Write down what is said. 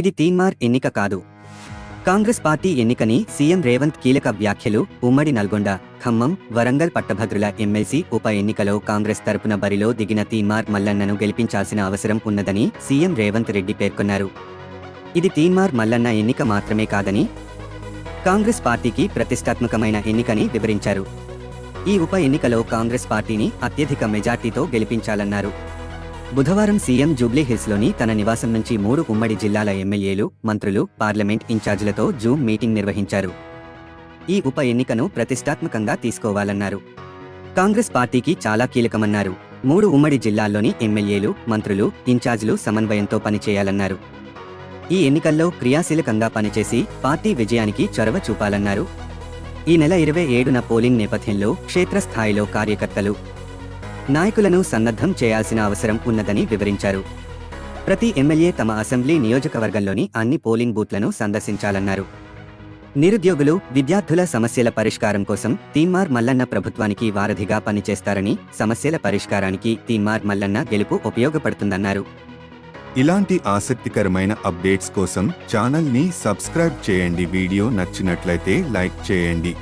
ఇది తీన్మార్ ఎన్నిక కాదు. కాంగ్రెస్ పార్టీ ఎన్నికని సీఎం రేవంత్ కీలక వ్యాఖ్యలు ఉమ్మడి నల్గొండ ఖమ్మం వరంగల్ పట్టభద్రుల ఎమ్మెల్సీ ఉప ఎన్నికలో కాంగ్రెస్ తరపున బరిలో దిగిన తీన్మార్ మల్లన్నను గెలిపించాల్సిన అవసరం ఉన్నదని సీఎం రేవంత్ రెడ్డి పేర్కొన్నారు. ఇది తీన్మార్ మల్లన్న ఎన్నిక మాత్రమే కాదని కాంగ్రెస్ పార్టీకి ప్రతిష్టాత్మకమైన ఎన్నికని వివరించారు. ఈ ఉప ఎన్నికలో కాంగ్రెస్ పార్టీని అత్యధిక మెజార్టీతో గెలిపించాలన్నారు. బుధవారం సీఎం జూబ్లీహిల్స్లోని తన నివాసం నుంచి మూడు ఉమ్మడి జిల్లాల ఎమ్మెల్యేలు మంత్రులు పార్లమెంట్ ఇన్ఛార్జీలతో జూమ్ మీటింగ్ నిర్వహించారు. ఈ ఉప ఎన్నికను ప్రతిష్టాత్మకంగా తీసుకోవాలన్నారు. కాంగ్రెస్ పార్టీకి చాలా కీలకమన్నారు. మూడు ఉమ్మడి జిల్లాల్లోని ఎమ్మెల్యేలు మంత్రులు ఇన్ఛార్జీలు సమన్వయంతో పనిచేయాలన్నారు. ఈ ఎన్నికల్లో క్రియాశీలకంగా పనిచేసి పార్టీ విజయానికి చొరవ చూపాలన్నారు. ఈ నెల ఇరవై ఏడున పోలింగ్ నేపథ్యంలో క్షేత్రస్థాయిలో కార్యకర్తలు నాయకులను సన్నద్ధం చేయాల్సిన అవసరం ఉన్నదని వివరించారు. ప్రతి ఎమ్మెల్యే తమ అసెంబ్లీ నియోజకవర్గంలోని అన్ని పోలింగ్ బూత్లను సందర్శించాలన్నారు. నిరుద్యోగులు విద్యార్థుల సమస్యల పరిష్కారం కోసం తీన్మార్ మల్లన్న ప్రభుత్వానికి వారధిగా పనిచేస్తారని సమస్యల పరిష్కారానికి తీన్మార్ మల్లన్న గెలుపు ఉపయోగపడుతుందన్నారు. ఇలాంటి ఆసక్తికరమైన అప్డేట్స్ కోసం ఛానల్ని సబ్స్క్రైబ్ చేయండి. వీడియో నచ్చినట్లయితే లైక్ చేయండి.